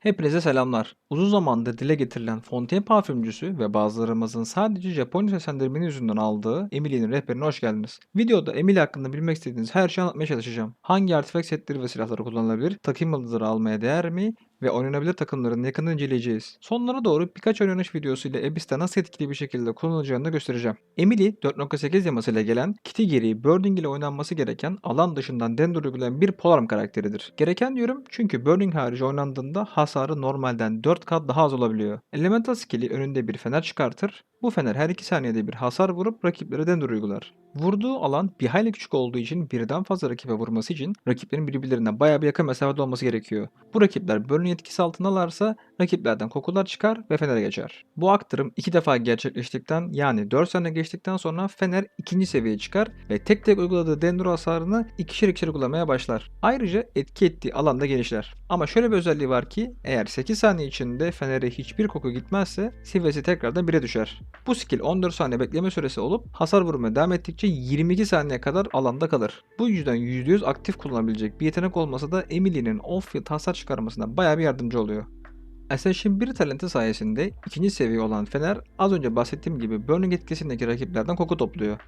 Hepinize selamlar. Uzun zamandır dile getirilen Fontaine parfümcüsü ve bazılarımızın sadece Japonya seslendirmeni yüzünden aldığı Emily'nin rehberine hoş geldiniz. Videoda Emily hakkında bilmek istediğiniz her şeyi anlatmaya çalışacağım. Hangi artifak setleri ve silahları kullanılabilir, takım yıldızları almaya değer mi ve oynanabilir takımların yakından inceleyeceğiz. Sonlara doğru birkaç oynanış videosu ile Abyss'te nasıl etkili bir şekilde kullanılacağını da göstereceğim. Emily 4.8 yamasıyla gelen, kiti gereği Burning ile oynanması gereken alan dışından Dendro uygulayan bir Polarm karakteridir. Gereken diyorum çünkü Burning harici oynandığında hasarı normalden 4 kat daha az olabiliyor. Elemental skill'i önünde bir fener çıkartır. Bu fener her 2 saniyede bir hasar vurup rakiplere Dendro uygular. Vurduğu alan bir hayli küçük olduğu için birden fazla rakibe vurması için rakiplerin birbirlerine bayağı bir yakın mesafede olması gerekiyor. Bu rakipler Burning etkisi altındalarsa rakiplerden kokular çıkar ve Fener'e geçer. Bu aktarım iki defa gerçekleştikten yani 4 sene geçtikten sonra Fener ikinci seviyeye çıkar ve tek tek uyguladığı dendro hasarını ikişer ikişer uygulamaya başlar. Ayrıca etki ettiği alanda genişler. Ama şöyle bir özelliği var ki eğer 8 saniye içinde Fener'e hiçbir koku gitmezse seviyesi tekrardan 1'e düşer. Bu skill 14 saniye bekleme süresi olup hasar vurmaya devam ettikçe 22 saniye kadar alanda kalır. Bu yüzden %100 aktif kullanabilecek bir yetenek olmasa da Emily'nin off-field hasar çıkarmasına bayağı bir yardımcı oluyor. Ascension 1 talenti sayesinde ikinci seviye olan Fener az önce bahsettiğim gibi Burning etkisindeki rakiplerden koku topluyor.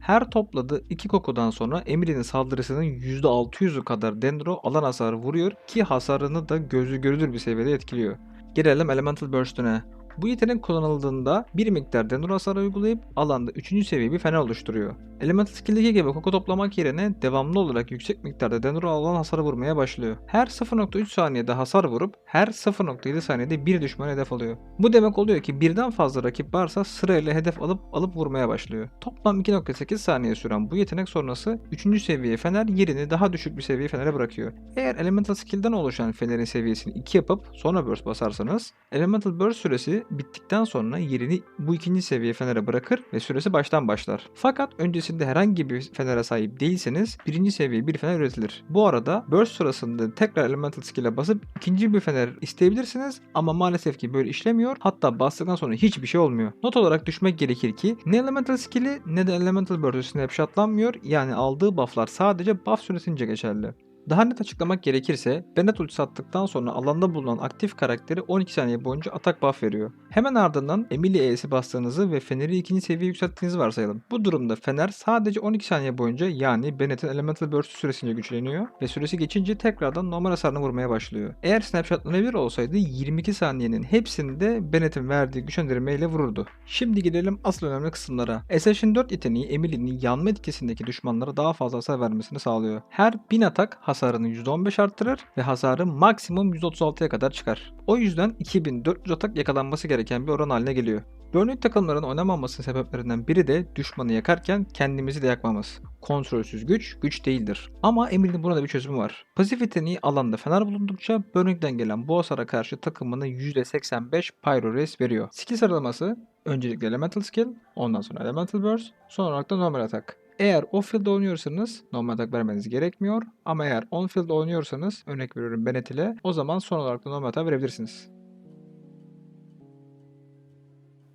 Her topladığı iki kokudan sonra Emily'nin saldırısının %600'ü kadar Dendro alan hasarı vuruyor ki hasarını da gözü görülür bir seviyede etkiliyor. Gelelim Elemental Burst'üne. Bu yetenek kullanıldığında bir miktar dendro hasarı uygulayıp alanda 3. seviye bir fener oluşturuyor. Elemental skill'deki gibi koku toplamak yerine devamlı olarak yüksek miktarda dendro alan hasarı vurmaya başlıyor. Her 0.3 saniyede hasar vurup her 0.7 saniyede bir düşman hedef alıyor. Bu demek oluyor ki birden fazla rakip varsa sırayla hedef alıp alıp vurmaya başlıyor. Toplam 2.8 saniye süren bu yetenek sonrası 3. seviye fener yerini daha düşük bir seviye fenere bırakıyor. Eğer Elemental skill'den oluşan fenerin seviyesini 2 yapıp sonra burst basarsanız Elemental burst süresi bittikten sonra yerini bu ikinci seviye fenere bırakır ve süresi baştan başlar. Fakat öncesinde herhangi bir fenere sahip değilseniz birinci seviye bir fener üretilir. Bu arada burst sırasında tekrar elemental skill'e basıp ikinci bir fener isteyebilirsiniz ama maalesef ki böyle işlemiyor. Hatta bastıktan sonra hiçbir şey olmuyor. Not olarak düşmek gerekir ki ne elemental skill'i ne de elemental burst snapshotlanmıyor. Yani aldığı bufflar sadece buff süresince geçerli. Daha net açıklamak gerekirse Bennett ultisi attıktan sonra alanda bulunan aktif karakteri 12 saniye boyunca atak buff veriyor. Hemen ardından Emily E'si bastığınızı ve Fener'i ikinci seviye yükselttiğinizi varsayalım. Bu durumda Fener sadece 12 saniye boyunca yani Bennett'in Elemental Burst süresince güçleniyor ve süresi geçince tekrardan normal hasarını vurmaya başlıyor. Eğer snapshotlanabilir olsaydı 22 saniyenin hepsinde Bennett'in verdiği güçlendirmeyle vururdu. Şimdi gidelim asıl önemli kısımlara. Assassin 4 yeteneği Emily'nin yanma etkisindeki düşmanlara daha fazla hasar vermesini sağlıyor. Her 1000 atak hasarını %15 arttırır ve hasarı maksimum %36'ya kadar çıkar. O yüzden 2400 atak yakalanması gereken bir oran haline geliyor. Burning takımların oynamamasının sebeplerinden biri de düşmanı yakarken kendimizi de yakmamız. Kontrolsüz güç, güç değildir. Ama Emily'nin burada bir çözümü var. Pasif yeteneği alanda fener bulundukça Burning'den gelen bu hasara karşı takımına %85 Pyro Race veriyor. Skill sıralaması öncelikle Elemental Skill, ondan sonra Elemental Burst, son olarak da Normal Atak. Eğer off-field oynuyorsanız normal atak vermeniz gerekmiyor. Ama eğer on-field oynuyorsanız örnek veriyorum Bennett ile o zaman son olarak da normal atak verebilirsiniz.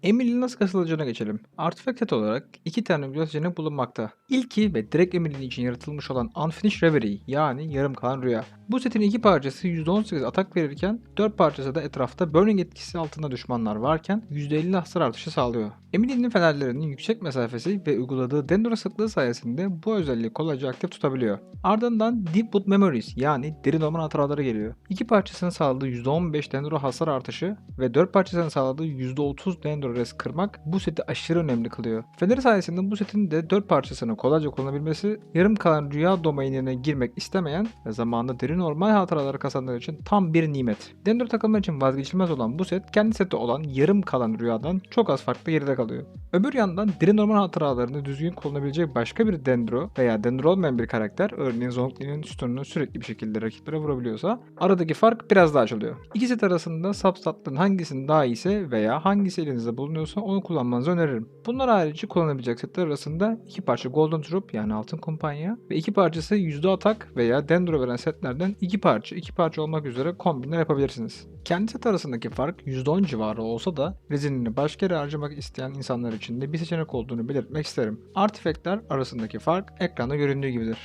Emily'nin nasıl kasılacağına geçelim. Artifact set olarak iki tane güzel seçenek bulunmakta. İlki ve direkt Emily'nin için yaratılmış olan Unfinished Reverie yani yarım kalan rüya. Bu setin iki parçası %18 atak verirken 4 parçası da etrafta Burning etkisi altında düşmanlar varken %50 hasar artışı sağlıyor. Emily'nin fenerlerinin yüksek mesafesi ve uyguladığı dendro sıklığı sayesinde bu özelliği kolayca aktif tutabiliyor. Ardından Deepwood Memories yani derin orman hatıraları geliyor. İki parçasının sağladığı %15 dendro hasar artışı ve 4 parçasının sağladığı %30 dendro res kırmak bu seti aşırı önemli kılıyor. Fener sayesinde bu setin de 4 parçasını kolayca kullanabilmesi yarım kalan rüya domainine girmek istemeyen ve zamanında derin orman hatıraları kazandığı için tam bir nimet. Dendro takımları için vazgeçilmez olan bu set kendi seti olan yarım kalan rüyadan çok az farklı geride kalıyor. Öbür yandan derin orman hatıralarını düzgün kullanabilecek başka bir dendro veya dendro olmayan bir karakter örneğin Zongli'nin sütununu sürekli bir şekilde rakiplere vurabiliyorsa aradaki fark biraz daha açılıyor. İki set arasında substatların hangisinin daha iyiyse veya hangisi elinizde bulunuyorsa onu kullanmanızı öneririm. Bunlar harici kullanabilecek setler arasında iki parça Golden Troop yani altın kumpanya ve iki parçası yüzde atak veya dendro veren setlerden iki parça iki parça olmak üzere kombinler yapabilirsiniz. Kendi set arasındaki fark %10 civarı olsa da rezinini başka yere harcamak isteyen insanlar için de bir seçenek olduğunu belirtmek isterim. Artifactler arasındaki fark ekranda göründüğü gibidir.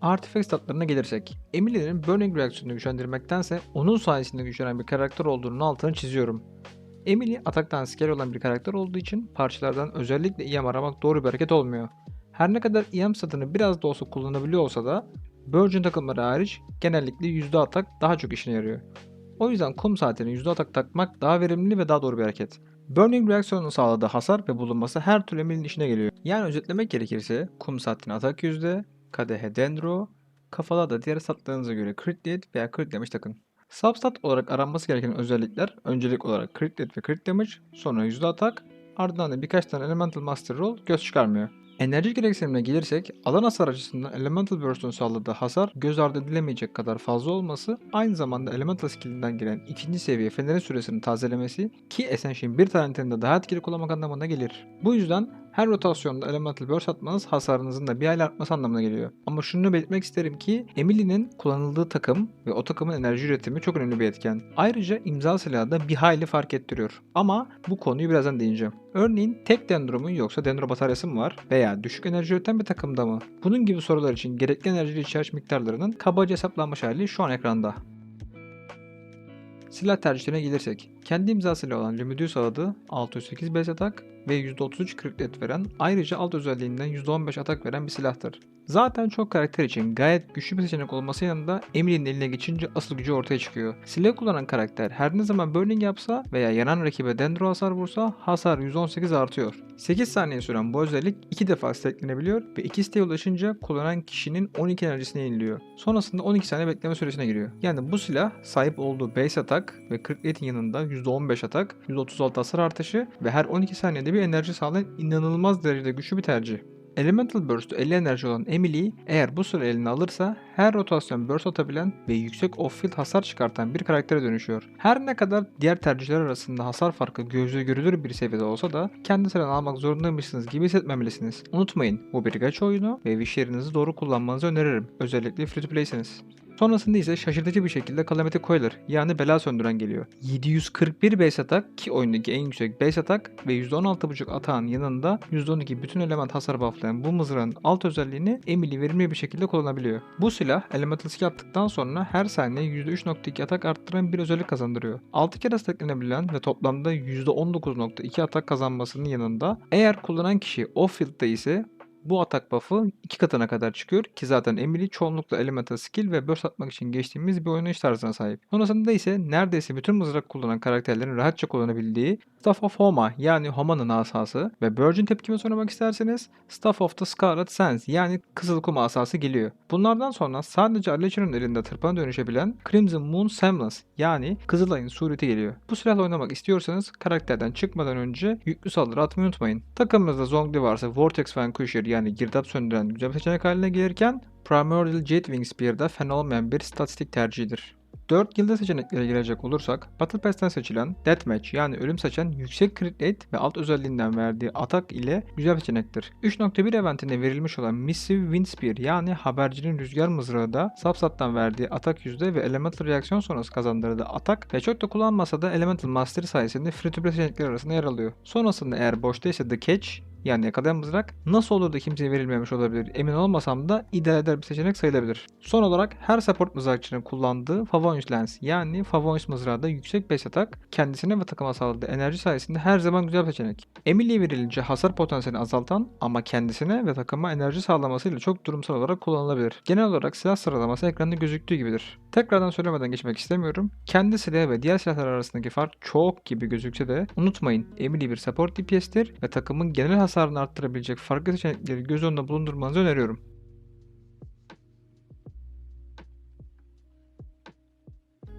Artifact statlarına gelirsek, Emily'nin Burning reaksiyonunu güçlendirmektense onun sayesinde güçlenen bir karakter olduğunun altını çiziyorum. Emily ataktan skill olan bir karakter olduğu için parçalardan özellikle EM aramak doğru bir hareket olmuyor. Her ne kadar EM statını biraz da olsa kullanabiliyor olsa da Virgin takımları hariç genellikle yüzde atak daha çok işine yarıyor. O yüzden kum saatine yüzde atak takmak daha verimli ve daha doğru bir hareket. Burning reaksiyonunun sağladığı hasar ve bulunması her türlü Emily'nin işine geliyor. Yani özetlemek gerekirse kum saatine atak yüzde, kadehe dendro, kafala da diğer statlarınıza göre crit rate veya crit damage takın. Substat olarak aranması gereken özellikler öncelik olarak crit rate ve crit damage, sonra yüzde atak, ardından da birkaç tane elemental master roll göz çıkarmıyor. Enerji gereksinimine gelirsek, alan hasar açısından Elemental Burst'un sağladığı hasar göz ardı edilemeyecek kadar fazla olması, aynı zamanda Elemental skill'inden gelen ikinci seviye fenerin süresini tazelemesi ki Essential'in bir talentini de daha etkili kullanmak anlamına gelir. Bu yüzden her rotasyonda Elemental Burst atmanız hasarınızın da bir hayli artması anlamına geliyor. Ama şunu belirtmek isterim ki Emily'nin kullanıldığı takım ve o takımın enerji üretimi çok önemli bir etken. Ayrıca imza silahı da bir hayli fark ettiriyor. Ama bu konuyu birazdan değineceğim. Örneğin tek dendro mu yoksa dendro bataryası mı var veya düşük enerji üreten bir takımda mı? Bunun gibi sorular için gerekli enerji recharge miktarlarının kabaca hesaplanmış hali şu an ekranda. Silah tercihlerine gelirsek, kendi imzasıyla olan Lumidius adı 608 base atak ve %33 crit veren ayrıca alt özelliğinden %15 atak veren bir silahtır. Zaten çok karakter için gayet güçlü bir seçenek olması yanında Emily'nin eline geçince asıl gücü ortaya çıkıyor. Silah kullanan karakter her ne zaman burning yapsa veya yanan rakibe dendro hasar vursa hasar 118 artıyor. 8 saniye süren bu özellik 2 defa stacklenebiliyor ve 2 stack'e ulaşınca kullanan kişinin 12 enerjisini yeniliyor. Sonrasında 12 saniye bekleme süresine giriyor. Yani bu silah sahip olduğu base atak ve crit yanında %15 atak, %36 hasar artışı ve her 12 saniyede bir enerji sağlayan inanılmaz derecede güçlü bir tercih. Elemental Burst'u 50 enerji olan Emily eğer bu sıra eline alırsa her rotasyon burst atabilen ve yüksek off-field hasar çıkartan bir karaktere dönüşüyor. Her ne kadar diğer tercihler arasında hasar farkı gözle görülür bir seviyede olsa da kendi sıranı almak zorundaymışsınız gibi hissetmemelisiniz. Unutmayın bu bir gacha oyunu ve wishlerinizi doğru kullanmanızı öneririm. Özellikle free to play'seniz. Sonrasında ise şaşırtıcı bir şekilde Calamity Coiler yani bela söndüren geliyor. 741 base atak ki oyundaki en yüksek base atak ve %16.5 atağın yanında %12 bütün element hasar bufflayan bu mızrağın alt özelliğini Emily verimli bir şekilde kullanabiliyor. Bu silah elemental skill attıktan sonra her saniye %3.2 atak arttıran bir özellik kazandırıyor. 6 kere stacklenebilen ve toplamda %19.2 atak kazanmasının yanında eğer kullanan kişi off field'da ise bu atak buff'ı iki katına kadar çıkıyor ki zaten Emily çoğunlukla elemental skill ve burst atmak için geçtiğimiz bir oynayış tarzına sahip. Sonrasında ise neredeyse bütün mızrak kullanan karakterlerin rahatça kullanabildiği Staff of Homa yani Homa'nın asası ve Virgin tepkime sormak isterseniz Staff of the Scarlet Sands yani Kızıl Kum asası geliyor. Bunlardan sonra sadece Arlecher'ın elinde tırpana dönüşebilen Crimson Moon Semblance yani Kızılay'ın sureti geliyor. Bu silahla oynamak istiyorsanız karakterden çıkmadan önce yüklü saldırı atmayı unutmayın. Takımınızda Zhongli varsa Vortex Vanquisher yani girdap söndüren güzel bir seçenek haline gelirken Primordial Jetwing Spear da fena olmayan bir statistik tercihidir. 4 yıldız seçeneklere girecek olursak Battle Pass'ten seçilen Deathmatch yani ölüm seçen yüksek crit rate ve alt özelliğinden verdiği atak ile güzel bir seçenektir. 3.1 eventinde verilmiş olan Missive Wind Spear yani habercinin rüzgar mızrağı da Substat'tan verdiği atak yüzde ve Elemental reaksiyon sonrası kazandırdığı atak ve çok da kullanmasa da Elemental Mastery sayesinde free to play seçenekler arasında yer alıyor. Sonrasında eğer boştaysa The Catch yani yakalayan mızrak nasıl olur da kimseye verilmemiş olabilir emin olmasam da ideal eder bir seçenek sayılabilir. Son olarak her support mızrakçının kullandığı Favonius Lens yani Favonius mızrağı da yüksek base atak kendisine ve takıma sağladığı enerji sayesinde her zaman güzel bir seçenek. Emily'ye verilince hasar potansiyelini azaltan ama kendisine ve takıma enerji sağlamasıyla çok durumsal olarak kullanılabilir. Genel olarak silah sıralaması ekranda gözüktüğü gibidir. Tekrardan söylemeden geçmek istemiyorum. Kendi silahı ve diğer silahlar arasındaki fark çok gibi gözükse de unutmayın Emily bir support DPS'tir ve takımın genel hasarını arttırabilecek farklı seçenekleri göz önünde bulundurmanızı öneriyorum.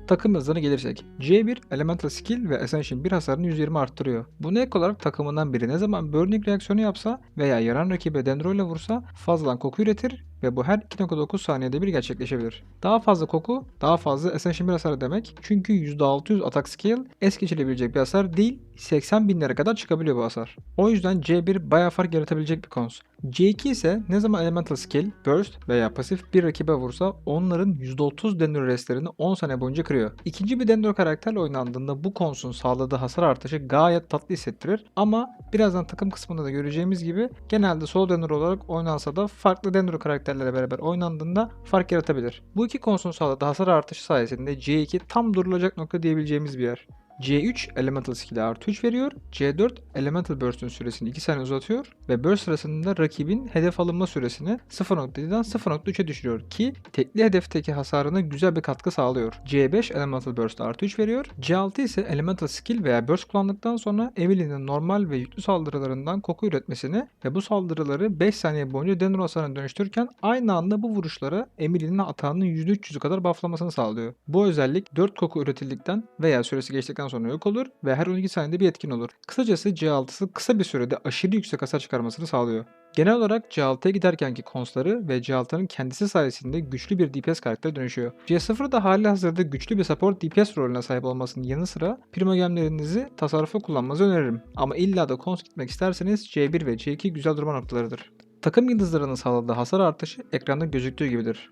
Takım hızına gelirsek. C1 Elemental Skill ve Ascension 1 hasarını 120 arttırıyor. Buna ek olarak takımından biri ne zaman Burning reaksiyonu yapsa veya yaran rakibe Dendro ile vursa fazladan koku üretir ve bu her 2.9 saniyede bir gerçekleşebilir. Daha fazla koku, daha fazla Ascension 1 hasarı demek. Çünkü %600 atak skill es geçilebilecek bir hasar değil, 80 binlere kadar çıkabiliyor bu hasar. O yüzden C1 bayağı fark yaratabilecek bir kons. C2 ise ne zaman Elemental Skill, Burst veya pasif bir rakibe vursa onların %30 Dendro restlerini 10 saniye boyunca kırıyor. İkinci bir Dendro karakterle oynandığında bu konsun sağladığı hasar artışı gayet tatlı hissettirir ama birazdan takım kısmında da göreceğimiz gibi genelde solo Dendro olarak oynansa da farklı Dendro karakterlerle beraber oynandığında fark yaratabilir. Bu iki konsun sağladığı hasar artışı sayesinde C2 tam durulacak nokta diyebileceğimiz bir yer. C3 Elemental Skill'e artı 3 veriyor. C4 Elemental Burst'ün süresini 2 saniye uzatıyor. Ve Burst sırasında rakibin hedef alınma süresini 0.7'den 0.3'e düşürüyor ki tekli hedefteki hasarına güzel bir katkı sağlıyor. C5 Elemental Burst artı 3 veriyor. C6 ise Elemental Skill veya Burst kullandıktan sonra Emily'nin normal ve yüklü saldırılarından koku üretmesini ve bu saldırıları 5 saniye boyunca Dendro hasarına dönüştürürken aynı anda bu vuruşlara Emily'nin atağının %300'ü kadar bufflamasını sağlıyor. Bu özellik 4 koku üretildikten veya süresi geçtikten sonra yok olur ve her 12 saniyede bir etkin olur. Kısacası C6'sı kısa bir sürede aşırı yüksek hasar çıkarmasını sağlıyor. Genel olarak C6'ya giderkenki konsları ve C6'nın kendisi sayesinde güçlü bir DPS karaktere dönüşüyor. C0 da hali hazırda güçlü bir support DPS rolüne sahip olmasının yanı sıra primogemlerinizi tasarrufa kullanmanızı öneririm. Ama illa da kons gitmek isterseniz C1 ve C2 güzel durma noktalarıdır. Takım yıldızlarının sağladığı hasar artışı ekranda gözüktüğü gibidir.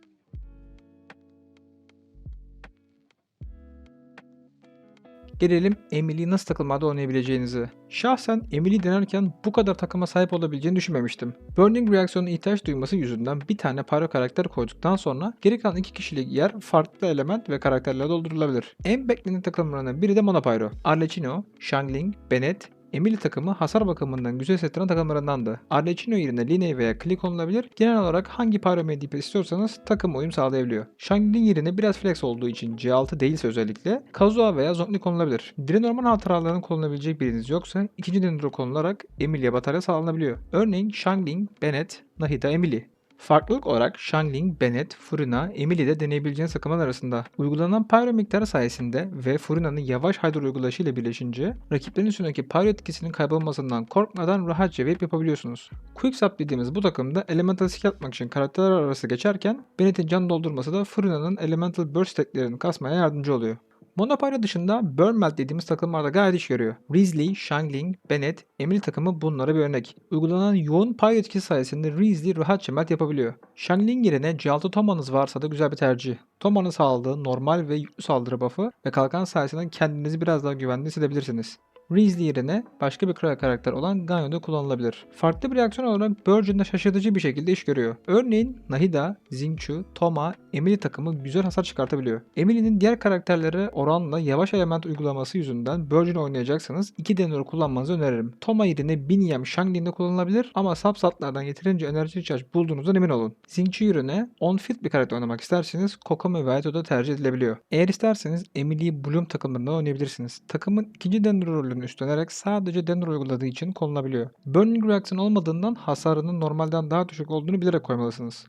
Gelelim Emily'yi nasıl takılmada oynayabileceğinize. Şahsen Emily denerken bu kadar takıma sahip olabileceğini düşünmemiştim. Burning reaksiyonuna ihtiyaç duyması yüzünden bir tane pyro karakter koyduktan sonra geri kalan iki kişilik yer farklı element ve karakterlerle doldurulabilir. En beklenen takımlarından biri de Monopyro. Arlecchino, Shangling, Bennett, Emily takımı hasar bakımından güzel setlerin takımlarındandı. Arlecchino yerine Liney veya Click konulabilir. Genel olarak hangi pyro DP istiyorsanız takım uyum sağlayabiliyor. Shangling yerine biraz flex olduğu için C6 değilse özellikle Kazuha veya Zhongli konulabilir. Dire normal hatıralarının konulabilecek biriniz yoksa ikinci Dendro konularak Emily'ye batarya sağlanabiliyor. Örneğin Shangling, Bennett, Nahida, Emily. Farklılık olarak Shangling, Bennett, Furina, Emily de deneyebileceğiniz takımlar arasında. Uygulanan pyro miktarı sayesinde ve Furina'nın yavaş hydro uygulayışı ile birleşince rakiplerin üstündeki pyro etkisinin kaybolmasından korkmadan rahatça vape yapabiliyorsunuz. Quicksap dediğimiz bu takımda elemental skill atmak için karakterler arası geçerken Bennett'in can doldurması da Furina'nın elemental burst stacklerini kasmaya yardımcı oluyor. Monopyro dışında Burnmelt dediğimiz takımlarda gayet iş görüyor. Risley, Shangling, Bennett, Emily takımı bunlara bir örnek. Uygulanan yoğun pay etkisi sayesinde Risley rahatça melt yapabiliyor. Shangling yerine C6 Toma'nız varsa da güzel bir tercih. Toma'nın sağladığı normal ve yüklü saldırı buff'ı ve kalkan sayesinde kendinizi biraz daha güvenli hissedebilirsiniz. Risley yerine başka bir kral karakter olan Ganyo'da kullanılabilir. Farklı bir reaksiyon olarak Burgeon'da şaşırtıcı bir şekilde iş görüyor. Örneğin Nahida, Xingqiu, Toma, Emily takımı güzel hasar çıkartabiliyor. Emily'nin diğer karakterlere oranla yavaş element uygulaması yüzünden Burgeon oynayacaksanız iki Denor kullanmanızı öneririm. Toma yerine Binyam Shangling'de kullanılabilir ama subsatlardan yeterince enerji charge bulduğunuzdan emin olun. Xingqiu yerine on fit bir karakter oynamak isterseniz Kokomi ve Aito'da tercih edilebiliyor. Eğer isterseniz Emily'yi Bloom takımlarında oynayabilirsiniz. Takımın ikinci Denor rolünü üstlenerek sadece Denor uyguladığı için konulabiliyor. Burning Reaction olmadığından hasarının normalden daha düşük olduğunu bilerek koymalısınız.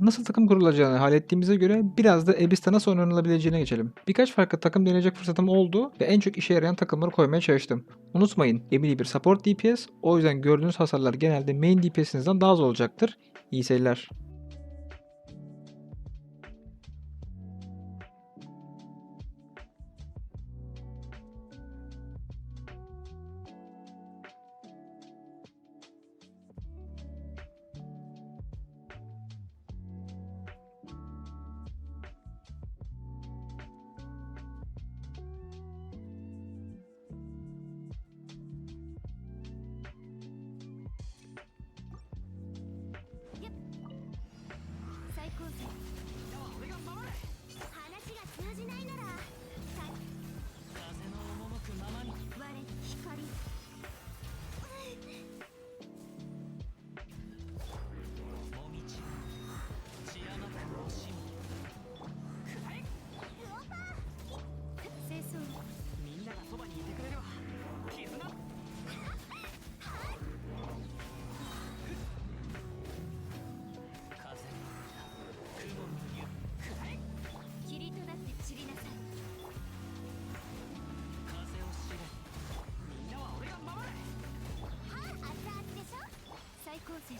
Nasıl takım kurulacağını hallettiğimize göre biraz da Abyss'te nasıl oynanabileceğine geçelim. Birkaç farklı takım deneyecek fırsatım oldu ve en çok işe yarayan takımları koymaya çalıştım. Unutmayın Emily bir support DPS o yüzden gördüğünüz hasarlar genelde main DPS'inizden daha az olacaktır. İyi seyirler.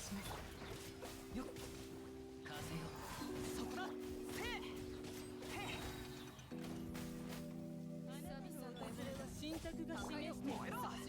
します。よっ。風よ。そこえ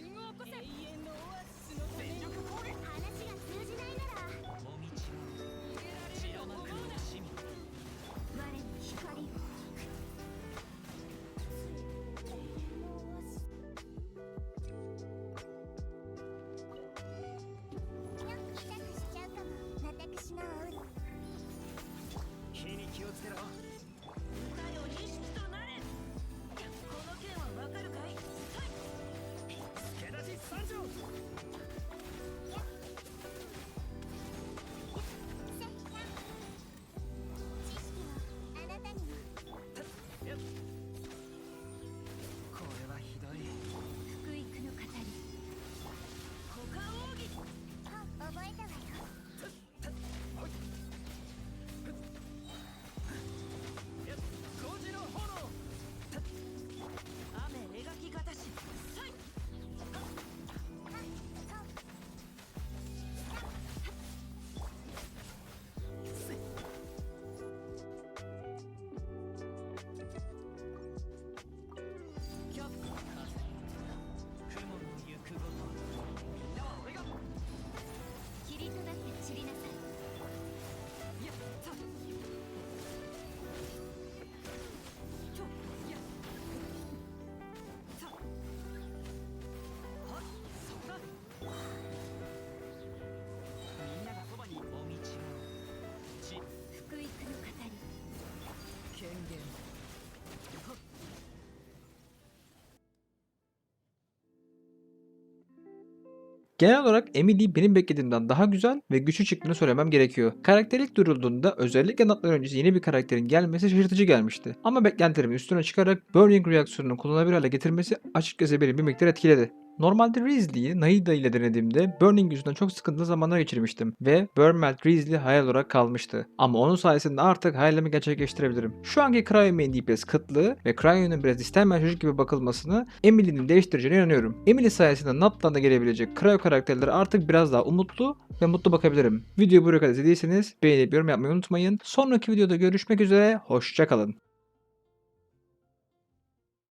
Genel olarak Emily benim beklediğimden daha güzel ve güçlü çıktığını söylemem gerekiyor. Karakter ilk duyurulduğunda özellikle natlar öncesi yeni bir karakterin gelmesi şaşırtıcı gelmişti. Ama beklentilerimin üstüne çıkarak Burning reaksiyonunu kullanılabilir hale getirmesi açıkçası beni bir miktar etkiledi. Normalde Risley'i Naida ile denediğimde Burning yüzünden çok sıkıntılı zamanlar geçirmiştim ve Burnmelt Risley hayal olarak kalmıştı. Ama onun sayesinde artık hayalimi gerçekleştirebilirim. Şu anki Cryo DPS kıtlığı ve Cryo'nun biraz istenmeyen çocuk gibi bakılmasını Emily'nin değiştireceğine inanıyorum. Emily sayesinde Nat'tan da gelebilecek Cryo karakterleri artık biraz daha umutlu ve mutlu bakabilirim. Videoyu buraya kadar izlediyseniz beğenip yorum yapmayı unutmayın. Sonraki videoda görüşmek üzere, hoşçakalın.